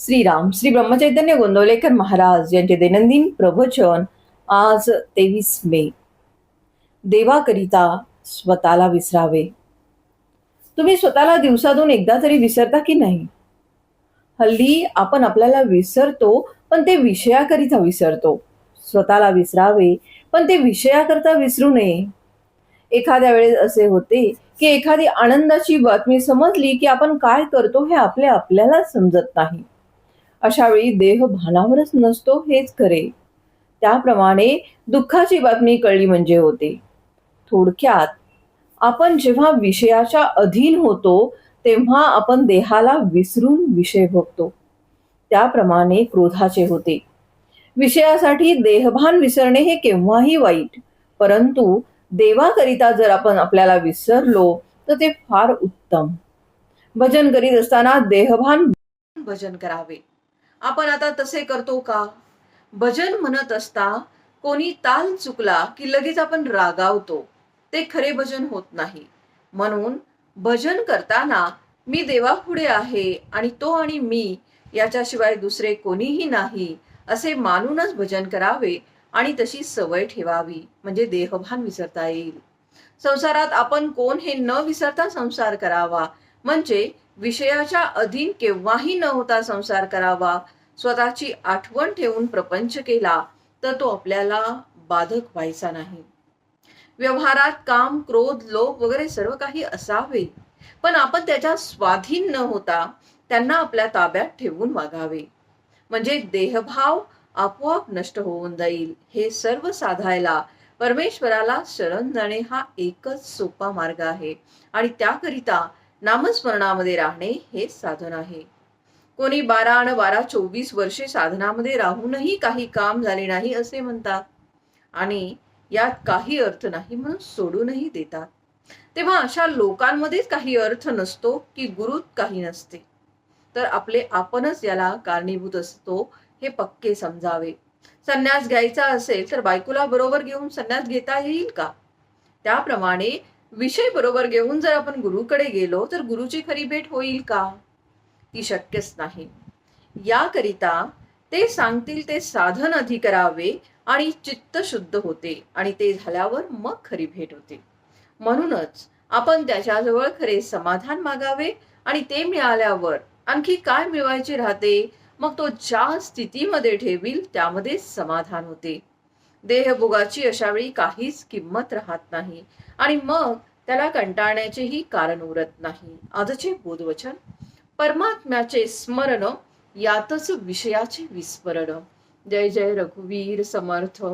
श्रीराम श्री ब्रह्मचैतन्य गोंदवलेकर महाराज यांचे दैनंदिन प्रवचन आज तेवीस मे. देवाकरिता स्वतःला विसरावे. तुम्ही स्वतःला दिवसातून एकदा तरी विसरता की नाही? हल्ली आपण आपल्याला विसरतो पण ते विषयाकरिता विसरतो. स्वतःला विसरावे पण ते विषयाकरता विसरू नये. एखाद्या वेळेस असे होते की एखादी आनंदाची बातमी समजली की आपण काय करतो हे आपले आपल्याला समजत नाही. अशावेळी देह भानावरच नसतो हेच खरे. त्याप्रमाणे दुःखाची बातमी कळली म्हणजे होते. थोडक्यात आपण जेव्हा विषयाच्या अधीन होतो तेव्हा आपण देहाला विसरून विषय भोगतो. त्याप्रमाणे क्रोधाचे होते. विषयासाठी देहभान विसरणे हे केव्हाही वाईट परंतु देवाकरिता जर आपण आपल्याला विसरलो तर ते फार उत्तम. भजन करीत असताना देहभान भजन करावे. आपण आता तसे करतो का? भजन म्हणत असता कोणी ताल चुकला की लगेच आपण रागावतो. ते खरे भजन होत नाही. म्हणून भजन करताना मी देवापुढे आहे आणि तो आणि मी याच्याशिवाय दुसरे कोणीही नाही असे मानूनच भजन करावे आणि तशी सवय ठेवावी म्हणजे देहभान विसरता येईल. संसारात आपण कोण हे न विसरता संसार करावा म्हणजे विषयाच्या अधीन केव्हाही न होता संसार करावा स्वतःची आठवण ठेवून प्रपंच केला तर तो आपल्याला बाधक व्हायचा नाही. व्यवहारात काम क्रोध लोभ वगैरे सर्व काही असावे पण आपण त्याच्या स्वाधीन न होता त्यांना आपल्या ताब्यात ठेवून वागावे. म्हणजे देहभाव आपोआप नष्ट होऊन जाईल हे सर्व साधायला परमेश्वराला शरण जाणे हा एकच सोपा मार्ग आहे. आणि त्याकरिता नामस्मरणामध्ये राहणे हे साधन आहे. कोणी बारा आणि बारा चोवीस वर्षे साधनामध्ये राहूनही काही काम झाले नाही असे म्हणतात. आणि यात काही अर्थ नाही म्हणून सोडूनही देतात. तेव्हा अशा लोकांमध्येच काही अर्थ नसतो की गुरुत काही नसते. तर आपले आपणच याला कारणीभूत असतो हे पक्के समजावे. संन्यास घ्यायचा असेल तर बायकोला बरोबर घेऊन संन्यास घेता येईल का? त्याप्रमाणे विषय बरोबर घेऊन जर आपण गुरुकडे गेलो तर गुरुची खरी भेट होईल का? ती शक्यच नाही. याकरिता ते सांगतील ते साधन आधी करावे आणि चित्त शुद्ध होते आणि ते झाल्यावर मग खरी भेट होते. म्हणूनच आपण त्याच्याजवळ खरे समाधान मागावे आणि ते मिळाल्यावर आणखी काय मिळवायचे राहते? मग तो ज्या स्थितीमध्ये ठेवील त्यामध्ये समाधान होते. देहभोगाची अशावेळी काहीच किंमत राहत नाही. आणि मग त्याला कंटाळण्याचेही कारण उरत नाही. आजचे बोधवचन परमात्म्याचे स्मरण यातच विषयाचे विस्मरण. जय जय रघुवीर समर्थ.